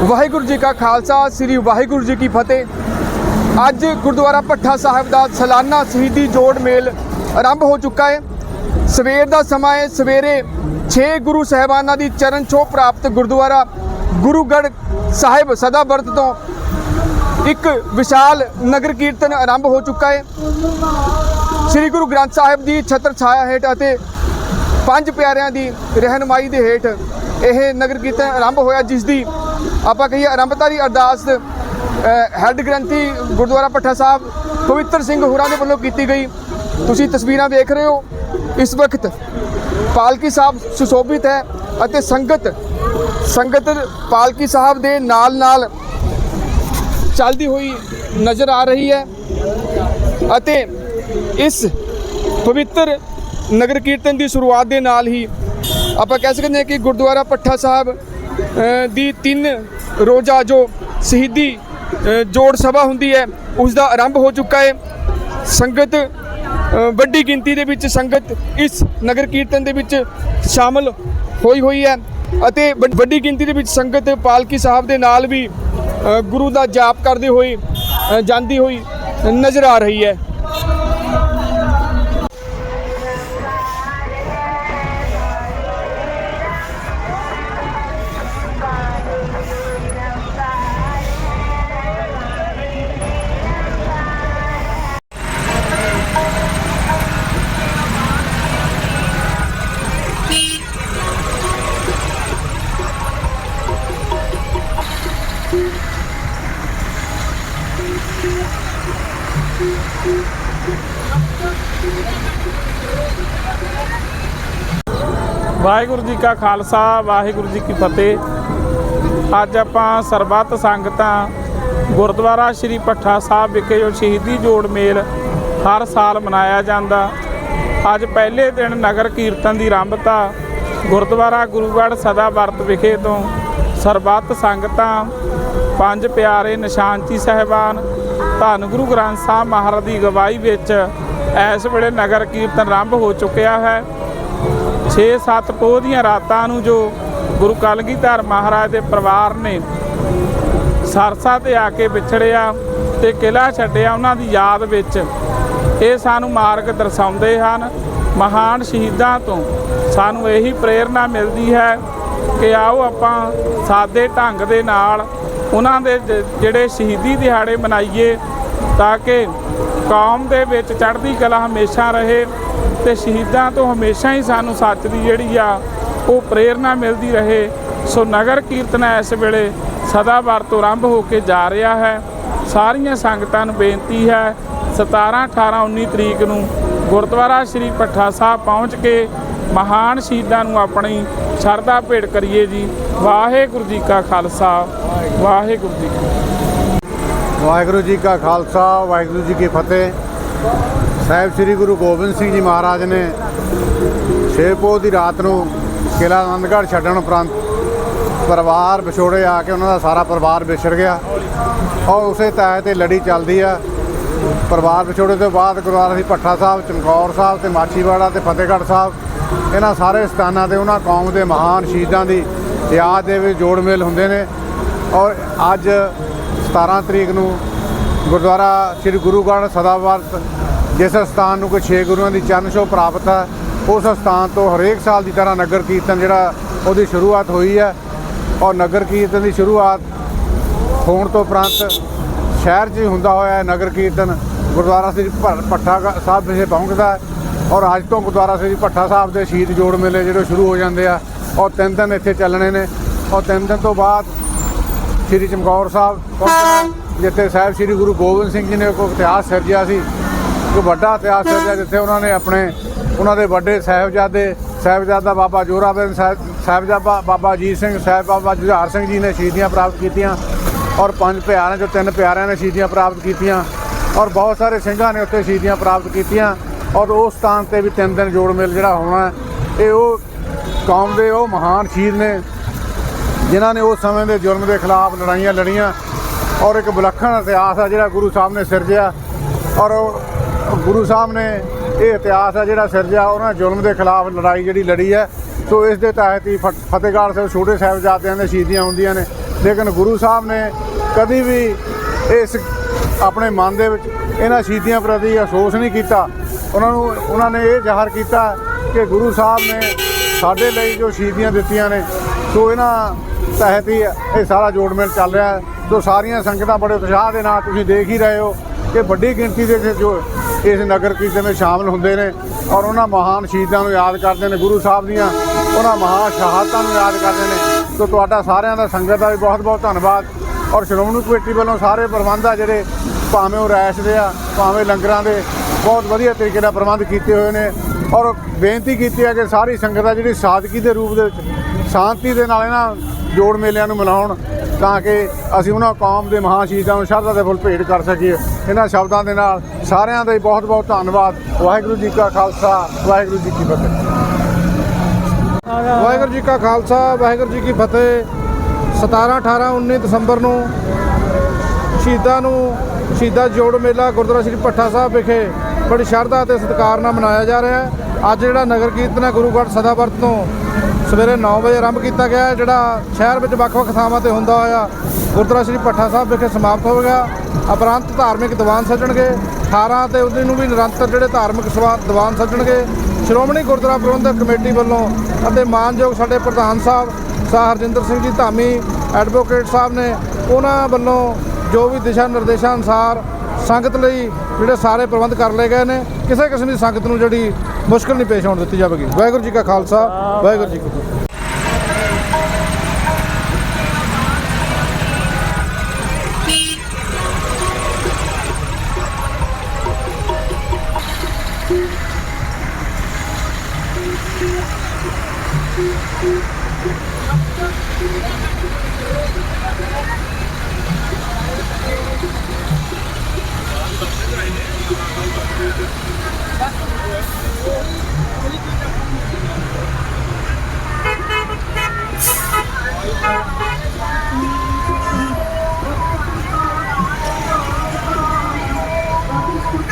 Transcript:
ਵਾਹਿਗੁਰੂ ਜੀ ਕਾ ਖਾਲਸਾ, ਸ੍ਰੀ ਵਾਹਿਗੁਰੂ ਜੀ ਕੀ ਫਤਿਹ। ਅੱਜ ਗੁਰਦੁਆਰਾ ਭੱਠਾ ਸਾਹਿਬ ਦਾ ਸਾਲਾਨਾ ਸ਼ਹੀਦੀ ਜੋੜ ਮੇਲ ਆਰੰਭ ਹੋ ਚੁੱਕਾ ਹੈ। ਸਵੇਰ ਦਾ ਸਮਾਂ ਹੈ, ਸਵੇਰੇ 6 ਗੁਰੂ ਸਾਹਿਬਾਨਾਂ ਦੀ ਚਰਨ ਛੋਹ ਪ੍ਰਾਪਤ ਗੁਰਦੁਆਰਾ ਗੁਰੂਗੜ੍ਹ ਸਾਹਿਬ ਸਦਾਬਰਤ ਤੋਂ ਇੱਕ ਵਿਸ਼ਾਲ ਨਗਰ ਕੀਰਤਨ ਆਰੰਭ ਹੋ ਚੁੱਕਾ ਹੈ। ਸ੍ਰੀ ਗੁਰੂ ਗ੍ਰੰਥ ਸਾਹਿਬ ਦੀ ਛਤਰ ਛਾਇਆ ਹੇਠ ਅਤੇ ਪੰਜ ਪਿਆਰਿਆਂ ਦੀ ਰਹਿਨਮਾਈ ਦੇ ਹੇਠ ਇਹ ਨਗਰ ਕੀਰਤਨ ਆਰੰਭ ਹੋਇਆ, ਜਿਸ ਦੀ ਆਪਾਂ ਕਹੀਏ ਆਰੰਭਤਾ ਦੀ ਅਰਦਾਸ ਹੈੱਡ ਗ੍ਰੰਥੀ ਗੁਰਦੁਆਰਾ ਪੱਠਾ ਸਾਹਿਬ, ਪਵਿੱਤਰ ਸਿੰਘ ਹੋਰਾਂ ਦੇ ਵੱਲੋਂ ਕੀਤੀ ਗਈ। ਤੁਸੀਂ ਤਸਵੀਰਾਂ ਦੇਖ ਰਹੇ ਹੋ, ਇਸ ਵਕਤ ਪਾਲਕੀ ਸਾਹਿਬ ਸੁਸ਼ੋਭਿਤ ਹੈ ਅਤੇ ਸੰਗਤ ਸੰਗਤ ਪਾਲਕੀ ਸਾਹਿਬ ਦੇ ਨਾਲ ਨਾਲ ਚੱਲਦੀ ਹੋਈ ਨਜ਼ਰ ਆ ਰਹੀ ਹੈ ਅਤੇ ਇਸ ਪਵਿੱਤਰ ਨਗਰ ਕੀਰਤਨ ਦੀ ਸ਼ੁਰੂਆਤ ਦੇ ਨਾਲ ਹੀ ਆਪਾਂ ਕਹਿ ਸਕਦੇ ਹਾਂ ਕਿ ਗੁਰਦੁਆਰਾ ਪੱਠਾ ਸਾਹਿਬ ਦੀ ਤਿੰਨ ਰੋਜ਼ਾ ਜੋ ਸ਼ਹੀਦੀ ਜੋੜ ਸਭਾ ਹੁੰਦੀ ਹੈ, ਉਸ ਦਾ ਆਰੰਭ ਹੋ ਚੁੱਕਾ ਹੈ। ਸੰਗਤ ਵੱਡੀ ਗਿਣਤੀ ਦੇ ਵਿੱਚ ਸੰਗਤ ਇਸ ਨਗਰ ਕੀਰਤਨ ਦੇ ਵਿੱਚ ਸ਼ਾਮਲ ਹੋਈ ਹੋਈ ਹੈ ਅਤੇ ਵੱਡ- ਵੱਡੀ ਗਿਣਤੀ ਦੇ ਵਿੱਚ ਸੰਗਤ ਪਾਲਕੀ ਸਾਹਿਬ ਦੇ ਨਾਲ ਵੀ ਗੁਰੂ ਦਾ ਜਾਪ ਕਰਦੇ ਹੋਏ ਜਾਂਦੀ ਹੋਈ ਨਜ਼ਰ ਆ ਰਹੀ ਹੈ। ਵਾਹਿਗੁਰੂ ਜੀ ਕਾ ਖਾਲਸਾ, ਵਾਹਿਗੁਰੂ ਜੀ ਕੀ ਫਤਿਹ। ਅੱਜ ਆਪਾਂ ਸਰਬੱਤ ਸੰਗਤਾਂ ਗੁਰਦੁਆਰਾ ਸ੍ਰੀ ਪੱਠਾ ਸਾਹਿਬ ਵਿਖੇ ਜੋ ਸ਼ਹੀਦੀ ਜੋੜ ਮੇਲ ਹਰ ਸਾਲ ਮਨਾਇਆ ਜਾਂਦਾ। ਅੱਜ ਪਹਿਲੇ ਦਿਨ ਨਗਰ ਕੀਰਤਨ ਦੀ ਆਰੰਭਤਾ ਗੁਰਦੁਆਰਾ ਗੁਰੂਗੜ੍ਹ ਸਦਾ ਵਰਤ ਵਿਖੇ ਤੋਂ ਸਰਬੱਤ ਸੰਗਤਾਂ, ਪੰਜ ਪਿਆਰੇ ਨਿਸ਼ਾਨਚੀ ਸਹਿਬਾਨ, ਧੰਨ ਗੁਰੂ ਗ੍ਰੰਥ ਸਾਹਿਬ ਮਹਾਰਾਜ ਦੀ ਗਵਾਹੀ ਵਿੱਚ ਇਸ ਵੇਲੇ ਨਗਰ ਕੀਰਤਨ ਆਰੰਭ ਹੋ ਚੁੱਕਿਆ ਹੈ। 6-7 ਪੋਹ ਦੀਆਂ ਰਾਤਾਂ ਨੂੰ ਜੋ ਗੁਰੂ ਕਲਗੀਧਰ ਮਹਾਰਾਜ ਦੇ ਪਰਿਵਾਰ ਨੇ ਸਰਸਾ ਤੇ ਆ ਕੇ ਵਿਛੜਿਆ ਤੇ ਕਿਲਾ ਛੱਡਿਆ ਉਹਨਾਂ ਦੀ ਯਾਦ ਵਿੱਚ, ਇਹ ਸਾਨੂੰ ਮਾਰਗ ਦਰਸਾਉਂਦੇ ਹਨ। ਮਹਾਨ ਸ਼ਹੀਦਾਂ ਤੋਂ ਸਾਨੂੰ ਇਹੀ ਪ੍ਰੇਰਣਾ ਮਿਲਦੀ ਹੈ ਕਿ ਆਓ ਆਪਾਂ ਸਾਦੇ ਢੰਗ ਦੇ ਨਾਲ ਉਹਨਾਂ ਦੇ ਜਿਹੜੇ ਸ਼ਹੀਦੀ ਦਿਹਾੜੇ ਮਨਾਈਏ ਤਾਂ ਕਿ ਕੌਮ ਦੇ ਵਿੱਚ ਚੜ੍ਹਦੀ ਕਲਾ ਹਮੇਸ਼ਾ ਰਹੇ ਤੇ ਸ਼ਹੀਦਾਂ ਤੋਂ ਹਮੇਸ਼ਾ ਹੀ ਸਾਨੂੰ ਸੱਚ ਦੀ ਜਿਹੜੀ ਆ ਉਹ ਪ੍ਰੇਰਣਾ ਮਿਲਦੀ ਰਹੇ। ਸੋ ਨਗਰ ਕੀਰਤਨ ਇਸ ਵੇਲੇ ਸਦਾ ਤੋਂ ਆਰੰਭ ਹੋ ਕੇ ਜਾ ਰਿਹਾ ਹੈ। ਸਾਰੀਆਂ ਸੰਗਤਾਂ ਨੂੰ ਬੇਨਤੀ ਹੈ 17 18 19 ਤਰੀਕ ਨੂੰ ਗੁਰਦੁਆਰਾ ਸ੍ਰੀ ਪੱਠਾ ਸਾਹਿਬ ਪਹੁੰਚ ਕੇ ਮਹਾਨ ਸ਼ਹੀਦਾਂ ਨੂੰ ਆਪਣੀ ਸ਼ਰਧਾ ਭੇਟ ਕਰੀਏ ਜੀ। ਵਾਹਿਗੁਰੂ ਜੀ ਕਾ ਖਾਲਸਾ, ਵਾਹਿਗੁਰੂ ਜੀ ਵਾਹਿਗੁਰੂ ਜੀ ਕਾ ਖਾਲਸਾ, ਵਾਹਿਗੁਰੂ ਜੀ ਕੀ ਫਤਿਹ। ਸਾਹਿਬ ਸ੍ਰੀ ਗੁਰੂ ਗੋਬਿੰਦ ਸਿੰਘ ਜੀ ਮਹਾਰਾਜ ਨੇ ਛੇ ਦੀ ਰਾਤ ਨੂੰ ਕਿਲਾ ਆਨੰਦਗੜ੍ਹ ਛੱਡਣ ਉਪਰੰਤ ਪਰਿਵਾਰ ਵਿਛੋੜੇ ਆ ਕੇ ਉਹਨਾਂ ਦਾ ਸਾਰਾ ਪਰਿਵਾਰ ਵਿਛੜ ਗਿਆ। ਔਰ ਉਸੇ ਤਹਿਤ ਤੇ ਲੜੀ ਚੱਲਦੀ ਆ। ਪਰਿਵਾਰ ਵਿਛੋੜੇ ਤੋਂ ਬਾਅਦ ਗੁਰਦੁਆਰਾ ਸੀ ਭੱਠਾ ਸਾਹਿਬ, ਚਮਕੌਰ ਸਾਹਿਬ ਤੇ ਮਾਛੀਵਾੜਾ ਤੇ ਫਤਿਹਗੜ੍ਹ ਸਾਹਿਬ ਇਹਨਾਂ ਸਾਰੇ ਸਥਾਨਾਂ ਤੇ, ਉਹਨਾਂ ਕੌਮ ਦੇ ਮਹਾਨ ਸ਼ਹੀਦਾਂ ਦੀ ਯਾਦ ਦੇ ਵਿੱਚ ਜੋੜ ਮੇਲ ਹੁੰਦੇ ਨੇ। ਔਰ ਅੱਜ 17 ਤਰੀਕ ਨੂੰ ਗੁਰਦੁਆਰਾ ਸ੍ਰੀ ਗੁਰੂ ਗ੍ਰੰਥ ਸਦਾਵਾਰ, ਜਿਸ ਸਥਾਨ ਨੂੰ ਕੋਈ ਛੇ ਗੁਰੂਆਂ ਦੀ ਚਰਨ ਛੋਹ ਪ੍ਰਾਪਤ ਹੈ, ਉਸ ਸਥਾਨ ਤੋਂ ਹਰੇਕ ਸਾਲ ਦੀ ਤਰ੍ਹਾਂ ਨਗਰ ਕੀਰਤਨ ਜਿਹੜਾ ਉਹਦੀ ਸ਼ੁਰੂਆਤ ਹੋਈ ਹੈ। ਔਰ ਨਗਰ ਕੀਰਤਨ ਦੀ ਸ਼ੁਰੂਆਤ ਹੋਣ ਤੋਂ ਉਪਰੰਤ ਸ਼ਹਿਰ 'ਚ ਹੀ ਹੁੰਦਾ ਹੋਇਆ ਨਗਰ ਕੀਰਤਨ। ਗੁਰਦੁਆਰਾ ਸ੍ਰੀ ਭ- ਭੱਠਾ ਸਾਹਿਬ ਵਿਖੇ ਪਹੁੰਚਦਾ ਔਰ ਅੱਜ ਤੋਂ ਗੁਰਦੁਆਰਾ ਸ੍ਰੀ ਭੱਠਾ ਸਾਹਿਬ ਦੇ ਸ਼ਹੀਦ ਜੋੜ ਮੇਲੇ ਜਿਹੜੇ ਸ਼ੁਰੂ ਹੋ ਜਾਂਦੇ ਆ ਔਰ ਤਿੰਨ ਦਿਨ ਇੱਥੇ ਚੱਲਣੇ ਨੇ। ਔਰ ਤਿੰਨ ਦਿਨ ਤੋਂ ਬਾਅਦ ਸ੍ਰੀ ਚਮਕੌਰ ਸਾਹਿਬ ਜਿੱਥੇ ਸਾਹਿਬ ਸ੍ਰੀ ਗੁਰੂ ਗੋਬਿੰਦ ਸਿੰਘ ਜੀ ਨੇ ਕੋਈ ਇਤਿਹਾਸ ਸਿਰਜਿਆ ਸੀ। ਇੱਕ ਵੱਡਾ ਇਤਿਹਾਸ ਸਿਰਜਿਆ, ਜਿੱਥੇ ਉਹਨਾਂ ਨੇ ਆਪਣੇ, ਉਹਨਾਂ ਦੇ ਵੱਡੇ ਸਾਹਿਬਜ਼ਾਦੇ, ਸਾਹਿਬਜ਼ਾਦਾ ਬਾਬਾ ਜੋਰਾਵਰ ਸਾਹਿਬ ਸਾਹਿਬਜ਼ਾਦਾ ਬਾਬਾ ਅਜੀਤ ਸਿੰਘ, ਸਾਹਿਬ ਬਾਬਾ ਜੁਝਾਰ ਸਿੰਘ ਜੀ ਨੇ ਸ਼ਹੀਦੀਆਂ ਪ੍ਰਾਪਤ ਕੀਤੀਆਂ। ਔਰ ਪੰਜ ਪਿਆਰਿਆਂ ਚੋਂ ਤਿੰਨ ਪਿਆਰਿਆਂ ਨੇ ਸ਼ਹੀਦੀਆਂ ਪ੍ਰਾਪਤ ਕੀਤੀਆਂ। ਔਰ ਬਹੁਤ ਸਾਰੇ ਸਿੰਘਾਂ ਨੇ ਉੱਥੇ ਸ਼ਹੀਦੀਆਂ ਪ੍ਰਾਪਤ ਕੀਤੀਆਂ। ਔਰ ਉਸ ਸਥਾਨ ਤੇ ਵੀ ਤਿੰਨ ਦਿਨ ਜੋੜ ਮੇਲ ਜਿਹੜਾ ਹੋਣਾ ਇਹ ਉਹ ਕੌਮ ਦੇ ਉਹ ਮਹਾਨ ਸ਼ਹੀਦ ਨੇ, ਜਿਨ੍ਹਾਂ ਨੇ ਉਸ ਸਮੇਂ ਦੇ ਜ਼ੁਲਮ ਦੇ ਖਿਲਾਫ ਲੜਾਈਆਂ ਲੜੀਆਂ ਔਰ ਇੱਕ ਵਿਲੱਖਣ ਇਤਿਹਾਸ ਆ ਜਿਹੜਾ ਗੁਰੂ ਸਾਹਿਬ ਨੇ ਸਿਰਜਿਆ ਔਰ ਗੁਰੂ ਸਾਹਿਬ ਨੇ ਇਹ ਇਤਿਹਾਸ ਆ ਜਿਹੜਾ ਸਿਰਜਿਆ, ਉਹਨਾਂ ਜ਼ੁਲਮ ਦੇ ਖਿਲਾਫ ਲੜਾਈ ਜਿਹੜੀ ਲੜੀ ਹੈ, ਸੋ ਇਸ ਦੇ ਤਹਿਤ ਹੀ ਫਤਿਹਗੜ੍ਹ ਸਾਹਿਬ ਛੋਟੇ ਸਾਹਿਬਜ਼ਾਦਿਆਂ ਦੇ ਸ਼ਹੀਦੀਆਂ ਹੁੰਦੀਆਂ ਨੇ, ਲੇਕਿਨ ਗੁਰੂ ਸਾਹਿਬ ਨੇ ਕਦੀ ਵੀ ਇਸ ਆਪਣੇ ਮਨ ਦੇ ਵਿੱਚ ਇਹਨਾਂ ਸ਼ਹੀਦੀਆਂ ਪ੍ਰਤੀ ਅਫਸੋਸ ਨਹੀਂ ਕੀਤਾ ਉਹਨਾਂ ਨੂੰ, ਉਹਨਾਂ ਨੇ ਇਹ ਜ਼ਾਹਰ ਕੀਤਾ ਕਿ ਗੁਰੂ ਸਾਹਿਬ ਨੇ ਸਾਡੇ ਲਈ ਜੋ ਸ਼ਹੀਦੀਆਂ ਦਿੱਤੀਆਂ ਨੇ, ਸੋ ਇਹਨਾਂ ਤਹਿਤ ਹੀ ਇਹ ਸਾਰਾ ਜੋੜ ਮੇਲ ਚੱਲ ਰਿਹਾ ਹੈ। ਸੋ ਸਾਰੀਆਂ ਸੰਗਤਾਂ ਬੜੇ ਉਤਸ਼ਾਹ ਦੇ ਨਾਲ ਤੁਸੀਂ ਦੇਖ ਹੀ ਰਹੇ ਹੋ ਕਿ ਵੱਡੀ ਗਿਣਤੀ ਦੇ ਵਿੱਚ ਜੋ ਇਸ ਨਗਰ ਕੀਰਤਨ ਵਿੱਚ ਸ਼ਾਮਲ ਹੁੰਦੇ ਨੇ ਔਰ ਉਹਨਾਂ ਮਹਾਨ ਸ਼ਹੀਦਾਂ ਨੂੰ ਯਾਦ ਕਰਦੇ ਨੇ, ਗੁਰੂ ਸਾਹਿਬ ਦੀਆਂ ਉਹਨਾਂ ਮਹਾਨ ਸ਼ਹਾਦਤਾਂ ਨੂੰ ਯਾਦ ਕਰਦੇ ਨੇ। ਸੋ ਤੁਹਾਡਾ ਸਾਰਿਆਂ ਦਾ ਸੰਗਤ ਦਾ ਵੀ ਬਹੁਤ ਬਹੁਤ ਧੰਨਵਾਦ ਔਰ ਸ਼੍ਰੋਮਣੀ ਕਮੇਟੀ ਵੱਲੋਂ ਸਾਰੇ ਪ੍ਰਬੰਧ ਆ ਜਿਹੜੇ ਭਾਵੇਂ ਉਹ ਰੈਸ਼ ਦੇ ਆ, ਭਾਵੇਂ ਲੰਗਰਾਂ ਦੇ, ਬਹੁਤ ਵਧੀਆ ਤਰੀਕੇ ਨਾਲ ਪ੍ਰਬੰਧ ਕੀਤੇ ਹੋਏ ਨੇ ਔਰ ਬੇਨਤੀ ਕੀਤੀ ਹੈ ਕਿ ਸਾਰੀ ਸੰਗਤ ਆ ਜਿਹੜੀ ਸਾਦਗੀ ਦੇ ਰੂਪ ਦੇ ਵਿੱਚ ਸ਼ਾਂਤੀ ਦੇ ਨਾਲ ਇਹਨਾਂ ਜੋੜ ਮੇਲਿਆਂ ਨੂੰ ਮਨਾਉਣ ਤਾਂ ਕਿ ਅਸੀਂ ਉਹਨਾਂ ਕੌਮ ਦੇ ਮਹਾਂ ਸ਼ਹੀਦਾਂ ਨੂੰ ਸ਼ਰਧਾ ਦੇ ਫੁੱਲ ਭੇਟ ਕਰ ਸਕੀਏ। ਇਹਨਾਂ ਸ਼ਬਦਾਂ ਦੇ ਨਾਲ ਸਾਰਿਆਂ ਦਾ ਹੀ ਬਹੁਤ ਬਹੁਤ ਧੰਨਵਾਦ। ਵਾਹਿਗੁਰੂ ਜੀ ਕਾ ਖਾਲਸਾ, ਵਾਹਿਗੁਰੂ ਜੀ ਕੀ ਫਤਿਹ। ਵਾਹਿਗੁਰੂ ਜੀ ਕਾ ਖਾਲਸਾ, ਵਾਹਿਗੁਰੂ ਜੀ ਕੀ ਫਤਿਹ। 17 18 19 ਦਸੰਬਰ ਨੂੰ ਸ਼ਹੀਦਾਂ ਨੂੰ ਸ਼ਹੀਦਾਂ ਜੋੜ ਮੇਲਾ ਗੁਰਦੁਆਰਾ ਸ੍ਰੀ ਭੱਠਾ ਸਾਹਿਬ ਵਿਖੇ ਬੜੀ ਸ਼ਰਧਾ ਅਤੇ ਸਤਿਕਾਰ ਨਾਲ ਮਨਾਇਆ ਜਾ ਰਿਹਾ ਹੈ। ਅੱਜ ਜਿਹੜਾ ਨਗਰ ਕੀਰਤਨ ਹੈ ਗੁਰੂਗੜ੍ਹ ਸਦਾਵਰਤ ਤੋਂ ਸਵੇਰੇ 9 ਵਜੇ ਆਰੰਭ ਕੀਤਾ ਗਿਆ ਹੈ, ਜਿਹੜਾ ਸ਼ਹਿਰ ਵਿੱਚ ਵੱਖ-ਵੱਖ ਥਾਵਾਂ ਤੇ ਹੁੰਦਾ ਹੋਇਆ ਗੁਰਦੁਆਰਾ ਸ੍ਰੀ ਭੱਠਾ ਸਾਹਿਬ ਵਿਖੇ ਸਮਾਪਤ ਹੋਵੇਗਾ ਉਪਰੰਤ ਧਾਰਮਿਕ ਦੀਵਾਨ ਸੱਜਣਗੇ। 18 ਤੇ 19 ਨੂੰ ਵੀ ਨਿਰੰਤਰ ਜਿਹੜੇ ਧਾਰਮਿਕ ਸਵਾ- ਦੀਵਾਨ ਸੱਜਣਗੇ। ਸ਼੍ਰੋਮਣੀ ਗੁਰਦੁਆਰਾ ਪ੍ਰਬੰਧਕ ਕਮੇਟੀ ਵੱਲੋਂ ਅਤੇ ਮਾਨਯੋਗ ਸਾਡੇ ਪ੍ਰਧਾਨ ਸਾਹਿਬ ਸਾਹ ਹਰਜਿੰਦਰ ਸਿੰਘ ਜੀ ਧਾਮੀ ਐਡਵੋਕੇਟ ਸਾਹਿਬ ਨੇ ਉਹਨਾਂ ਵੱਲੋਂ ਜੋ ਵੀ ਦਿਸ਼ਾ ਨਿਰਦੇਸ਼ਾਂ ਅਨੁਸਾਰ ਸੰਗਤ ਲਈ ਜਿਹੜੇ ਸਾਰੇ ਪ੍ਰਬੰਧ ਕਰ ਲਏ ਗਏ ਨੇ, ਕਿਸੇ ਕਿਸਮ ਦੀ ਸੰਗਤ ਨੂੰ ਜਿਹੜੀ ਮੁਸ਼ਕਲ ਨਹੀਂ ਪੇਸ਼ ਆਉਣ ਦਿੱਤੀ ਜਾਵੇਗੀ। ਵਾਹਿਗੁਰੂ ਜੀ ਕਾ ਖਾਲਸਾ, ਵਾਹਿਗੁਰੂ ਜੀ ਕੀ ਫਤਿਹ।